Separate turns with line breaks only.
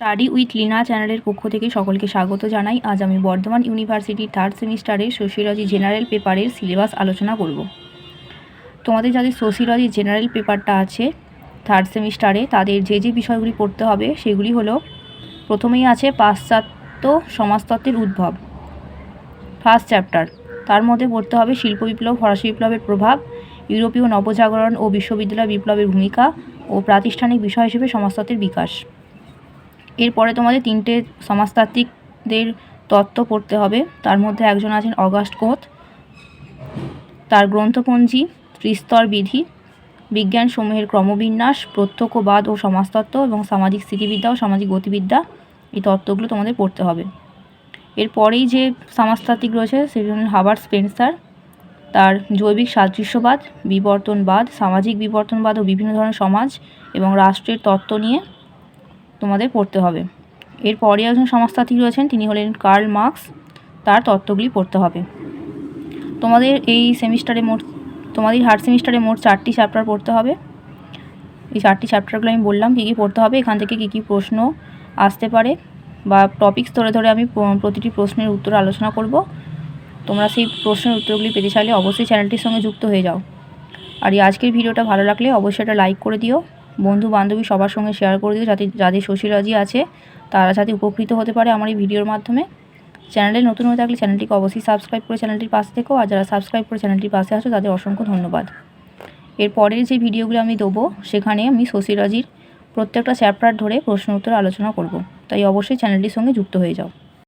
Study with Lina চ্যানেলের পক্ষ থেকে সকলকে স্বাগত জানাই। আজ আমি বর্ধমান ইউনিভার্সিটির থার্ড সেমিস্টারের সোশিওলজি জেনারেল পেপারের সিলেবাস আলোচনা করব। তোমাদের যাদের সোশিওলজি জেনারেল পেপারটা আছে থার্ড সেমিস্টারে, তাদের যে যে বিষয়গুলি পড়তে হবে, সেগুলি হলো, প্রথমেই আছে পাশ্চাত্য সমাজতত্ত্বের উদ্ভব। ফার্স্ট চ্যাপ্টার তার মধ্যে পড়তে হবে শিল্প বিপ্লব, ফরাসি বিপ্লবের প্রভাব, ইউরোপীয় নবজাগরণ ও বিশ্ববিদ্যালয় বিপ্লবের ভূমিকা ও প্রাতিষ্ঠানিক বিষয় হিসেবে সমাজতত্ত্বের বিকাশ। এরপরে তোমাদের তিনটে সমাজতাত্ত্বিকদের তত্ত্ব পড়তে হবে। তার মধ্যে একজন আছেন অগাস্ট কোথ তার গ্রন্থপঞ্জি, ত্রিস্তর বিধি বিজ্ঞান সমূহের ক্রমবিন্যাস, প্রত্যক্ষবাদ ও সমাজতত্ত্ব এবং সামাজিক স্থিতিবিদ্যা ও সামাজিক গতিবিদ্যা এই তত্ত্বগুলো তোমাদের পড়তে হবে। এরপরেই যে সমাজতাত্ত্বিক রয়েছে সেটি হলেন হাবার্ট স্পেন্সার। তার জৈবিক সাদৃশ্যবাদ, বিবর্তনবাদ, সামাজিক বিবর্তনবাদ ও বিভিন্ন ধরনের সমাজ এবং রাষ্ট্রের তত্ত্ব নিয়ে তোমাদের পড়তে হবে। এরপরে একজন সমাজতাত্ত্বিক রয়েছেন, তিনি হলেন কার্ল মার্কস। তার তত্ত্বগুলি পড়তে হবে। তোমাদের এই সেমিস্টারে মোট, তোমাদের হার সেমিস্টারে মোট চারটি চ্যাপ্টার পড়তে হবে। এই চারটি চ্যাপ্টারগুলো আমি বললাম, কী কী পড়তে হবে, এখান থেকে কী কী প্রশ্ন আসতে পারে বা টপিকস ধরে ধরে আমি প্রতিটি প্রশ্নের উত্তর আলোচনা করব। তোমরা সেই প্রশ্নের উত্তরগুলি পেতে চাইলে অবশ্যই চ্যানেলটির সঙ্গে যুক্ত হয়ে যাও। আর এই আজকের ভিডিওটা ভালো লাগলে অবশ্যই একটা লাইক করে দিও। বন্ধু বান্ধবী সবার সঙ্গে শেয়ার করে দিও যাতে, যাদের সোশিয়োলজি আছে, তারা যাতে উপকৃত হতে পারে আমার এই ভিডিওর মাধ্যমে। চ্যানেলে নতুন হয়ে থাকলে চ্যানেলটিকে অবশ্যই সাবস্ক্রাইব করে চ্যানেলটির পাশে থেকো আর যারা সাবস্ক্রাইব করে চ্যানেলটির পাশে আছো, তাদের অসংখ্য ধন্যবাদ। এর পরের যে ভিডিওগুলো আমি দেবো, সেখানে আমি সোশিয়োলজির প্রত্যেকটা চ্যাপ্টার ধরে প্রশ্ন উত্তর আলোচনা করব। তাই অবশ্যই চ্যানেলটির সঙ্গে যুক্ত হয়ে যাও।